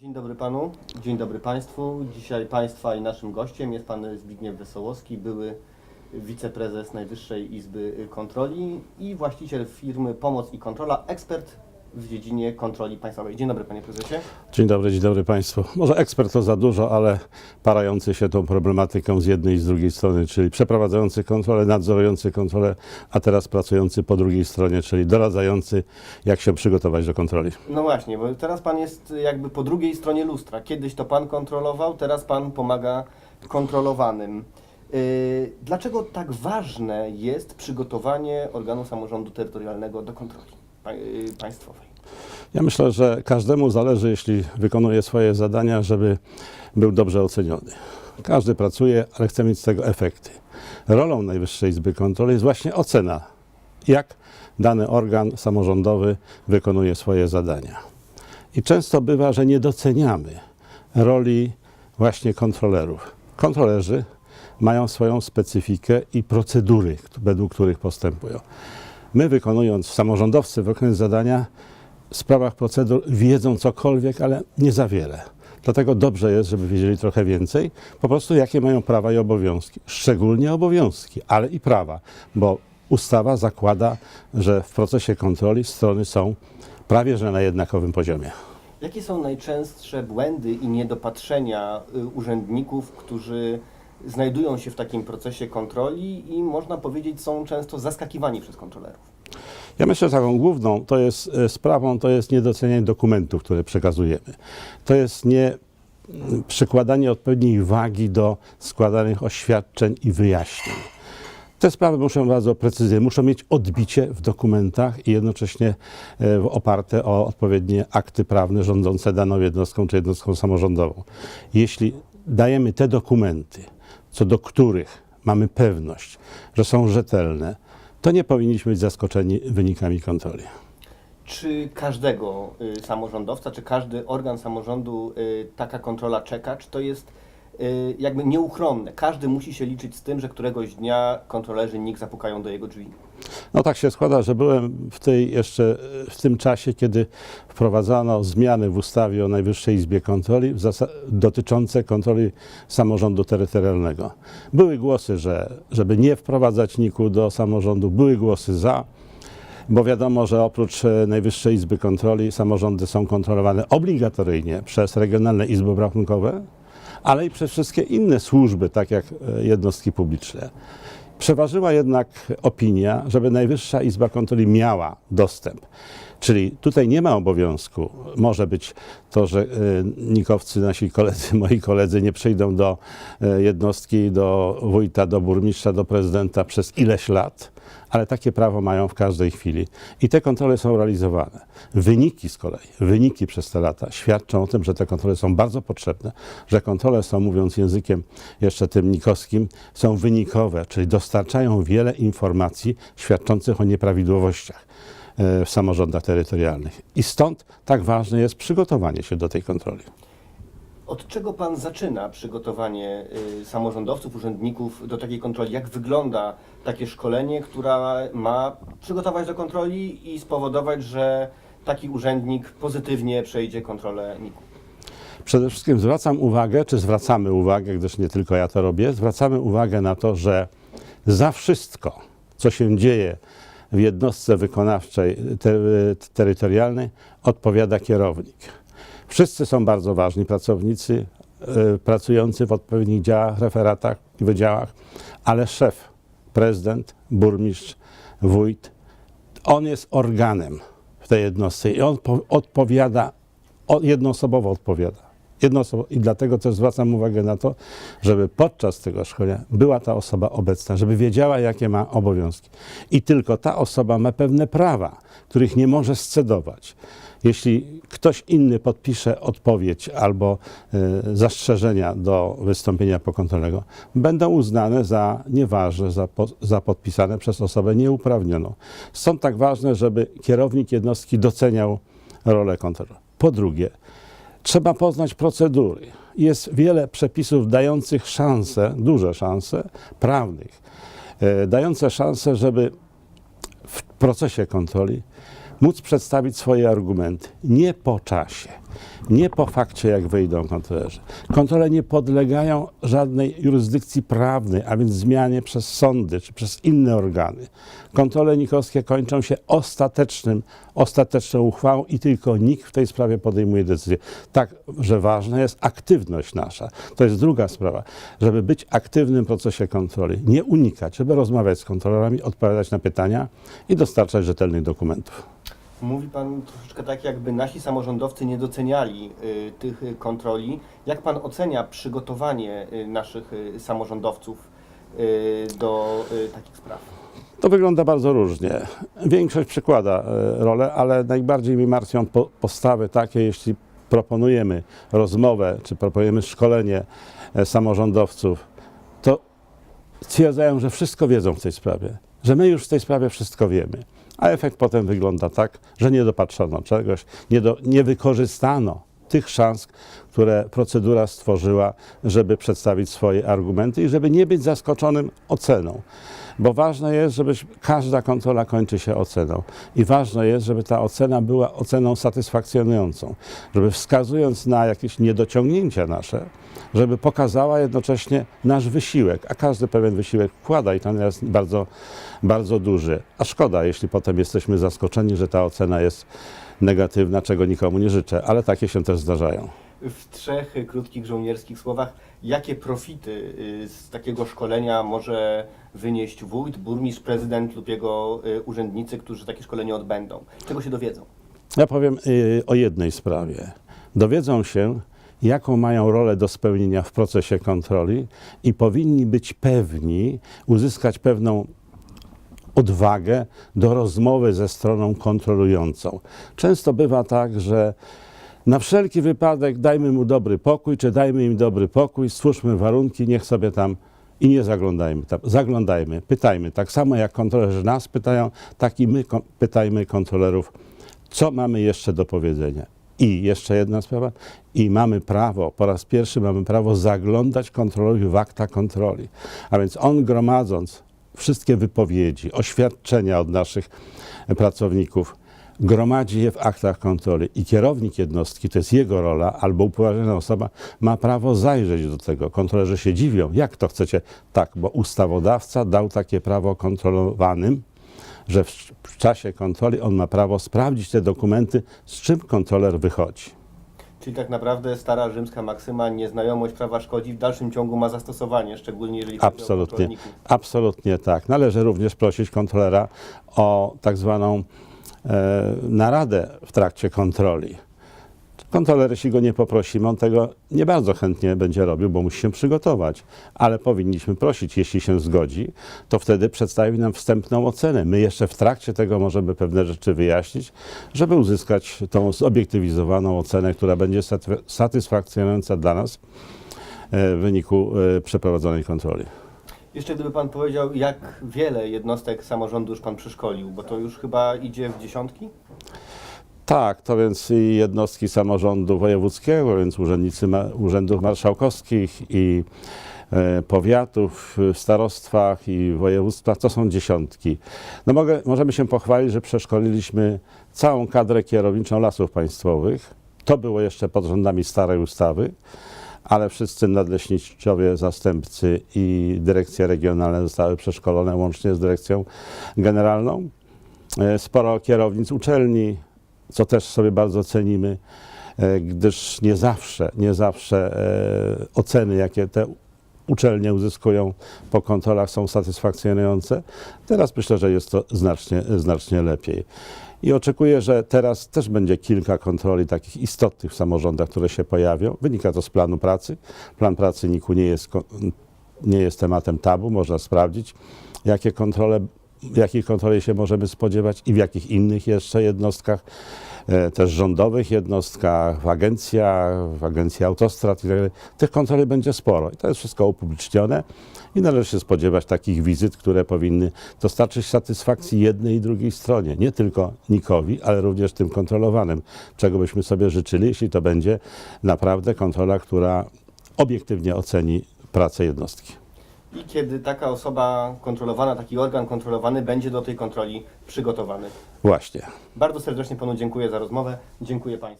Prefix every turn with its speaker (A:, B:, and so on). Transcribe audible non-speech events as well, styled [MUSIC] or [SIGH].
A: Dzień dobry panu, dzień dobry państwu. Dzisiaj państwa i naszym gościem jest pan Zbigniew Wesołowski, były wiceprezes Najwyższej Izby Kontroli i właściciel firmy Pomoc i Kontrola, ekspert w dziedzinie kontroli państwowej. Dzień dobry panie prezesie.
B: Dzień dobry, dzień dobry Państwu. Może ekspert to za dużo, ale parający się tą problematyką z jednej i z drugiej strony, czyli przeprowadzający kontrolę, nadzorujący kontrolę, a teraz pracujący po drugiej stronie, czyli doradzający, jak się przygotować do kontroli.
A: No właśnie, bo teraz pan jest jakby po drugiej stronie lustra. Kiedyś to pan kontrolował, teraz pan pomaga kontrolowanym. Yy, Dlaczego tak ważne jest przygotowanie organu samorządu terytorialnego do kontroli państwowej?
B: Ja myślę, że każdemu zależy, jeśli wykonuje swoje zadania, żeby był dobrze oceniony. Każdy pracuje, ale chce mieć z tego efekty. Rolą Najwyższej Izby Kontroli jest właśnie ocena, jak dany organ samorządowy wykonuje swoje zadania. I często bywa, że nie doceniamy roli właśnie kontrolerów. Kontrolerzy mają swoją specyfikę i procedury, według których postępują. My wykonując, samorządowcy wykonując zadania, w sprawach procedur wiedzą cokolwiek, ale nie za wiele. Dlatego dobrze jest, żeby wiedzieli trochę więcej, po prostu jakie mają prawa i obowiązki. Szczególnie obowiązki, ale i prawa, bo ustawa zakłada, że w procesie kontroli strony są prawie że na jednakowym poziomie.
A: Jakie są najczęstsze błędy i niedopatrzenia y, urzędników, którzy znajdują się w takim procesie kontroli i można powiedzieć są często zaskakiwani przez kontrolerów?
B: Ja myślę, że taką główną to jest e, sprawą, to jest niedocenianie dokumentów, które przekazujemy. To jest nie mm, przykładanie odpowiedniej wagi do składanych oświadczeń i wyjaśnień. Te sprawy muszą bardzo precyzyjnie, muszą mieć odbicie w dokumentach i jednocześnie e, oparte o odpowiednie akty prawne rządzące daną jednostką czy jednostką samorządową. Jeśli dajemy te dokumenty, co do których mamy pewność, że są rzetelne, to nie powinniśmy być zaskoczeni wynikami kontroli.
A: Czy każdego y, samorządowca, czy każdy organ samorządu y, taka kontrola czeka? Czy to jest jakby nieuchronne? Każdy musi się liczyć z tym, że któregoś dnia kontrolerzy NIK zapukają do jego drzwi.
B: No tak się składa, że byłem w tej jeszcze w tym czasie, kiedy wprowadzano zmiany w ustawie o Najwyższej Izbie Kontroli dotyczące kontroli samorządu terytorialnego. Były głosy, że żeby nie wprowadzać NIK-u do samorządu, były głosy za, bo wiadomo, że oprócz e, Najwyższej Izby Kontroli samorządy są kontrolowane obligatoryjnie przez regionalne izby obrachunkowe, ale i przez wszystkie inne służby, tak jak e, jednostki publiczne. Przeważyła jednak opinia, żeby Najwyższa Izba Kontroli miała dostęp. Czyli tutaj nie ma obowiązku. Może być to, że e, nikowcy, nasi koledzy, [LAUGHS] moi koledzy nie przyjdą do e, jednostki, do wójta, do burmistrza, do prezydenta przez ileś lat, ale takie prawo mają w każdej chwili. I te kontrole są realizowane. Wyniki z kolei, wyniki przez te lata świadczą o tym, że te kontrole są bardzo potrzebne, że kontrole są, mówiąc językiem jeszcze tym nikowskim, są wynikowe, czyli dostarczają wiele informacji świadczących o nieprawidłowościach w samorządach terytorialnych. I stąd tak ważne jest przygotowanie się do tej kontroli.
A: Od czego Pan zaczyna przygotowanie y, samorządowców, urzędników do takiej kontroli? Jak wygląda takie szkolenie, która ma przygotować do kontroli i spowodować, że taki urzędnik pozytywnie przejdzie kontrolę NIK-u?
B: Przede wszystkim zwracam uwagę, czy zwracamy uwagę, gdyż nie tylko ja to robię, zwracamy uwagę na to, że za wszystko, co się dzieje w jednostce wykonawczej te, terytorialnej, odpowiada kierownik. Wszyscy są bardzo ważni pracownicy, e, pracujący w odpowiednich działach, referatach i wydziałach, ale szef, prezydent, burmistrz, wójt, on jest organem w tej jednostce i on po, odpowiada, jednoosobowo odpowiada. Jednoosobo, I dlatego też zwracam uwagę na to, żeby podczas tego szkolenia była ta osoba obecna, żeby wiedziała, jakie ma obowiązki. I tylko ta osoba ma pewne prawa, których nie może scedować. Jeśli ktoś inny podpisze odpowiedź albo y, zastrzeżenia do wystąpienia pokontrolnego, będą uznane za nieważne, za, po, za podpisane przez osobę nieuprawnioną. Stąd tak ważne, żeby kierownik jednostki doceniał rolę kontrolera. Po drugie, trzeba poznać procedury. Jest wiele przepisów dających szanse, duże szanse prawnych, e, dające szanse, żeby w procesie kontroli móc przedstawić swoje argumenty. Nie po czasie, Nie po fakcie, jak wyjdą kontrolerzy. Kontrole nie podlegają żadnej jurysdykcji prawnej, a więc zmianie przez sądy czy przez inne organy. Kontrole nikowskie kończą się ostatecznym, ostateczną uchwałą i tylko nikt w tej sprawie podejmuje decyzję. Tak, że ważna jest aktywność nasza. To jest druga sprawa, żeby być aktywnym w procesie kontroli, nie unikać, żeby rozmawiać z kontrolerami, odpowiadać na pytania i dostarczać rzetelnych dokumentów.
A: Mówi Pan troszeczkę tak, jakby nasi samorządowcy nie doceniali y, tych y, kontroli. Jak Pan ocenia przygotowanie y, naszych samorządowców do takich spraw?
B: To wygląda bardzo różnie. Większość przykłada rolę, ale najbardziej mi martwią po, postawy takie, jeśli proponujemy rozmowę, czy proponujemy szkolenie e, samorządowców, to stwierdzają, że wszystko wiedzą w tej sprawie, że my już w tej sprawie wszystko wiemy. A efekt potem wygląda tak, że nie dopatrzono czegoś, nie, do, nie wykorzystano tych szans, które procedura stworzyła, żeby przedstawić swoje argumenty i żeby nie być zaskoczonym oceną. Bo ważne jest, żeby każda kontrola kończy się oceną. I ważne jest, żeby ta ocena była oceną satysfakcjonującą. Żeby wskazując na jakieś niedociągnięcia nasze, żeby pokazała jednocześnie nasz wysiłek, a każdy pewien wysiłek wkłada i ten jest bardzo, bardzo duży. A szkoda, jeśli potem jesteśmy zaskoczeni, że ta ocena jest negatywna, czego nikomu nie życzę, ale takie się też zdarzają.
A: W trzech krótkich żołnierskich słowach, jakie profity y, z takiego szkolenia może wynieść wójt, burmistrz, prezydent lub jego y, urzędnicy, którzy takie szkolenie odbędą? Czego się dowiedzą?
B: Ja powiem y, o jednej sprawie. Dowiedzą się, jaką mają rolę do spełnienia w procesie kontroli i powinni być pewni, uzyskać pewną odwagę do rozmowy ze stroną kontrolującą. Często bywa tak, że na wszelki wypadek dajmy mu dobry pokój, czy dajmy im dobry pokój, stwórzmy warunki, niech sobie tam i nie zaglądajmy tam. Zaglądajmy, pytajmy. Tak samo jak kontrolerzy nas pytają, tak i my pytajmy kontrolerów, co mamy jeszcze do powiedzenia. I jeszcze jedna sprawa, i mamy prawo, po raz pierwszy mamy prawo zaglądać kontrolerowi w akta kontroli. A więc on gromadząc wszystkie wypowiedzi, oświadczenia od naszych pracowników, gromadzi je w aktach kontroli i kierownik jednostki, to jest jego rola, albo upoważniona osoba, ma prawo zajrzeć do tego. Kontrolerzy się dziwią, jak to chcecie? Tak, bo ustawodawca dał takie prawo kontrolowanym, że w, czasie kontroli on ma prawo sprawdzić te dokumenty, z czym kontroler wychodzi.
A: Czyli tak naprawdę stara rzymska maksyma nieznajomość prawa szkodzi w dalszym ciągu ma zastosowanie, szczególnie jeżeli chodzi o
B: Absolutnie,
A: kontrolników.
B: absolutnie tak. Należy również prosić kontrolera o tak zwaną e, naradę w trakcie kontroli. Kontroler, jeśli go nie poprosimy, on tego nie bardzo chętnie będzie robił, bo musi się przygotować. Ale powinniśmy prosić, jeśli się zgodzi, to wtedy przedstawi nam wstępną ocenę. My jeszcze w trakcie tego możemy pewne rzeczy wyjaśnić, żeby uzyskać tą zobiektywizowaną ocenę, która będzie satysfa- satysfakcjonująca dla nas e, w wyniku e, przeprowadzonej kontroli.
A: Jeszcze gdyby Pan powiedział, jak wiele jednostek samorządu już Pan przeszkolił, bo to już chyba idzie w dziesiątki?
B: Tak, to więc i jednostki samorządu wojewódzkiego, więc urzędnicy ma, urzędów marszałkowskich i e, powiatów w starostwach i województwach, to są dziesiątki. No mogę, możemy się pochwalić, że przeszkoliliśmy całą kadrę kierowniczą lasów państwowych. To było jeszcze pod rządami starej ustawy, ale wszyscy nadleśniczowie, zastępcy i dyrekcje regionalne zostały przeszkolone łącznie z dyrekcją generalną. E, Sporo kierownic uczelni, co też sobie bardzo cenimy, e, gdyż nie zawsze, nie zawsze e, oceny, jakie te uczelnie uzyskują po kontrolach są satysfakcjonujące. Teraz myślę, że jest to znacznie, znacznie lepiej. I oczekuję, że teraz też będzie kilka kontroli takich istotnych w samorządach, które się pojawią. Wynika to z planu pracy. Plan pracy NIK-u nie jest, nie jest tematem tabu, można sprawdzić, jakie kontrole jakich kontroli się możemy spodziewać i w jakich innych jeszcze jednostkach, e, też rządowych jednostkach, w agencjach, w agencji autostrad i tak. Tych kontroli będzie sporo i to jest wszystko upublicznione i należy się spodziewać takich wizyt, które powinny dostarczyć satysfakcji jednej i drugiej stronie, nie tylko Nikowi, ale również tym kontrolowanym, czego byśmy sobie życzyli, jeśli to będzie naprawdę kontrola, która obiektywnie oceni pracę jednostki.
A: I kiedy taka osoba kontrolowana, taki organ kontrolowany będzie do tej kontroli przygotowany.
B: Właśnie.
A: Bardzo serdecznie Panu dziękuję za rozmowę. Dziękuję Państwu.